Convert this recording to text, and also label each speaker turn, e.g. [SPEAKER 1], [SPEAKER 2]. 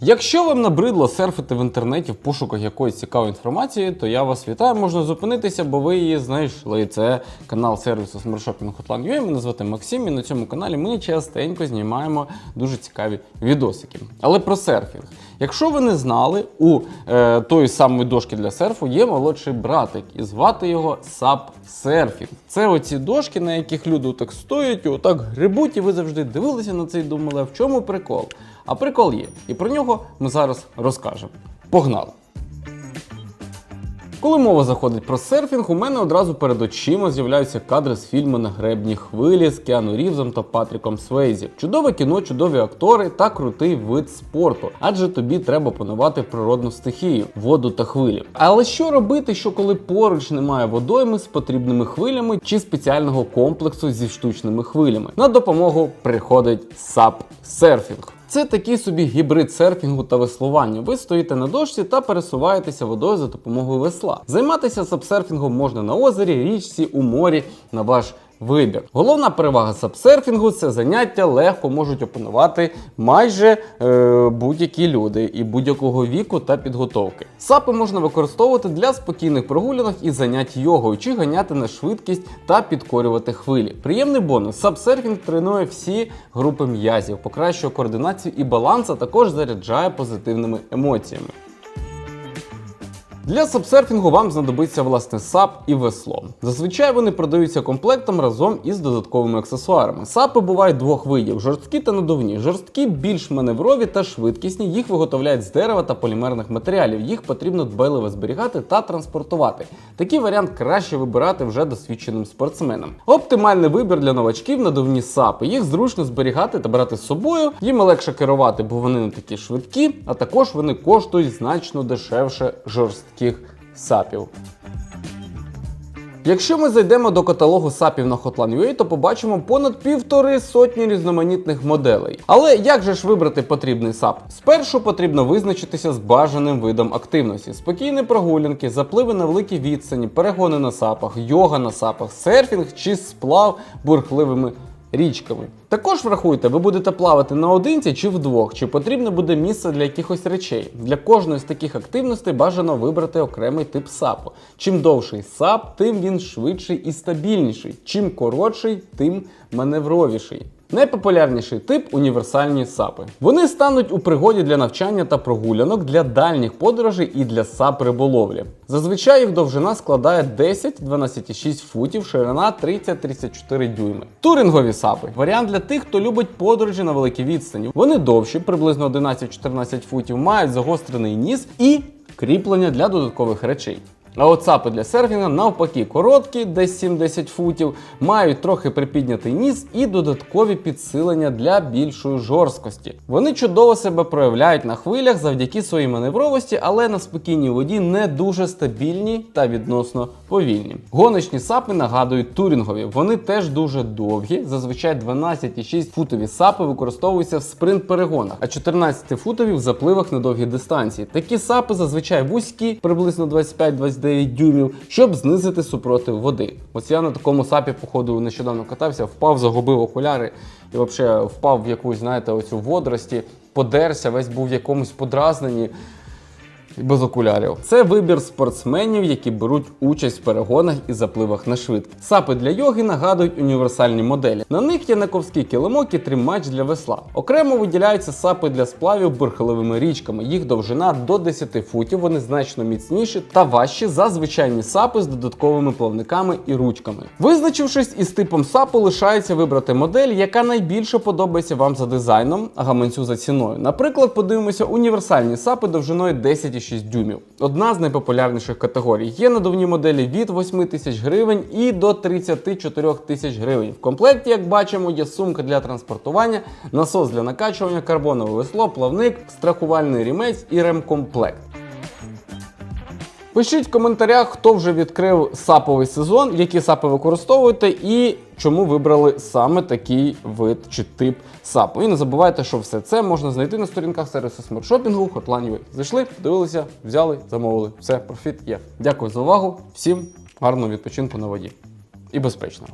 [SPEAKER 1] Якщо вам набридло серфити в інтернеті в пошуках якоїсь цікавої інформації, то я вас вітаю, можна зупинитися, бо ви її знайшли. Це канал сервісу смаршопінг Hotline.ua, Мене звати Максим, і на цьому каналі ми частенько знімаємо дуже цікаві відосики. Але про серфінг. Якщо ви не знали, у е, тої самої дошки для серфу є молодший братик, і звати його Surfing. Це оці дошки, на яких люди так стоять, отак грибуть, і ви завжди дивилися на це і думали, а в чому прикол? А прикол є. І про нього ми зараз розкажемо. Погнали! Коли мова заходить про серфінг, у мене одразу перед очима з'являються кадри з фільму на гребні хвилі з Кіану Рівзом та Патріком Свейзі. Чудове кіно, чудові актори та крутий вид спорту, адже тобі треба панувати природну стихію, воду та хвилі. Але що робити, що коли поруч немає водойми з потрібними хвилями чи спеціального комплексу зі штучними хвилями? На допомогу приходить сап серфінг. Це такий собі гібрид серфінгу та веслування. Ви стоїте на дошці та пересуваєтеся водою за допомогою весла. Займатися сапсерфінгом можна на озері, річці, у морі на ваш вибір. Головна перевага сапсерфінгу це заняття легко можуть опанувати майже е, будь-які люди і будь-якого віку та підготовки. Сапи можна використовувати для спокійних прогулянок і занять йогою чи ганяти на швидкість та підкорювати хвилі. Приємний бонус: сапсерфінг тренує всі групи м'язів, покращує координацію і баланс, а також заряджає позитивними емоціями. Для сапсерфінгу вам знадобиться власне сап і весло. Зазвичай вони продаються комплектом разом із додатковими аксесуарами. Сапи бувають двох видів: жорсткі та надувні. Жорсткі більш маневрові та швидкісні. Їх виготовляють з дерева та полімерних матеріалів. Їх потрібно дбайливо зберігати та транспортувати. Такий варіант краще вибирати вже досвідченим спортсменам. Оптимальний вибір для новачків надувні сапи. Їх зручно зберігати та брати з собою. Їм легше керувати, бо вони не такі швидкі, а також вони коштують значно дешевше жорстких сапів. Якщо ми зайдемо до каталогу сапів на Hotline.ua, то побачимо понад півтори сотні різноманітних моделей. Але як же ж вибрати потрібний сап? Спершу потрібно визначитися з бажаним видом активності: спокійні прогулянки, запливи на великій відстані, перегони на сапах, йога на сапах, серфінг чи сплав бурхливими річками. Також врахуйте, ви будете плавати наодинці чи вдвох, чи потрібно буде місце для якихось речей. Для кожної з таких активностей бажано вибрати окремий тип сапу. Чим довший сап, тим він швидший і стабільніший. Чим коротший, тим маневровіший. Найпопулярніший тип універсальні сапи. Вони стануть у пригоді для навчання та прогулянок, для дальніх подорожей і для сап риболовлі. Зазвичай їх довжина складає 10-12,6 футів, ширина 30-34 дюйми. Турингові сапи варіант для тих, хто любить подорожі на великій відстані. Вони довші, приблизно 11-14 футів, мають загострений ніс і кріплення для додаткових речей. А от сапи для серфінга навпаки короткі, десь 7-10 футів, мають трохи припіднятий ніс і додаткові підсилення для більшої жорсткості. Вони чудово себе проявляють на хвилях завдяки своїй маневровості, але на спокійній воді не дуже стабільні та відносно повільні. Гоночні сапи нагадують турінгові. Вони теж дуже довгі. Зазвичай 12,6 футові сапи використовуються в спринт-перегонах, а 14-футові в запливах на довгі дистанції. Такі сапи зазвичай вузькі, приблизно 25-29 дюймів, щоб знизити супротив води. Ось я на такому сапі, походу, нещодавно катався, впав, загубив окуляри і взагалі впав в якусь, знаєте, оцю водорості, подерся, весь був в якомусь подразненні. Без окулярів. Це вибір спортсменів, які беруть участь в перегонах і запливах на швидкість. Сапи для йоги нагадують універсальні моделі. На них є наковський килимок і тримач для весла. Окремо виділяються сапи для сплавів бурхливими річками. Їх довжина до 10 футів, вони значно міцніші та важчі за звичайні сапи з додатковими плавниками і ручками. Визначившись із типом сапу, лишається вибрати модель, яка найбільше подобається вам за дизайном, а гаманцю за ціною. Наприклад, подивимося універсальні сапи довжиною 10,6 дюймів. Одна з найпопулярніших категорій. Є надувні моделі від 8 тисяч гривень і до 34 тисяч гривень. В комплекті, як бачимо, є сумка для транспортування, насос для накачування, карбонове весло, плавник, страхувальний рімець і ремкомплект. Пишіть в коментарях, хто вже відкрив саповий сезон, які сапи використовуєте і чому вибрали саме такий вид чи тип сапу. І не забувайте, що все це можна знайти на сторінках сервісу смартшопінгу, Hotline.ua. Зайшли, подивилися, взяли, замовили. Все, профіт є. Дякую за увагу. Всім гарного відпочинку на воді і безпечного.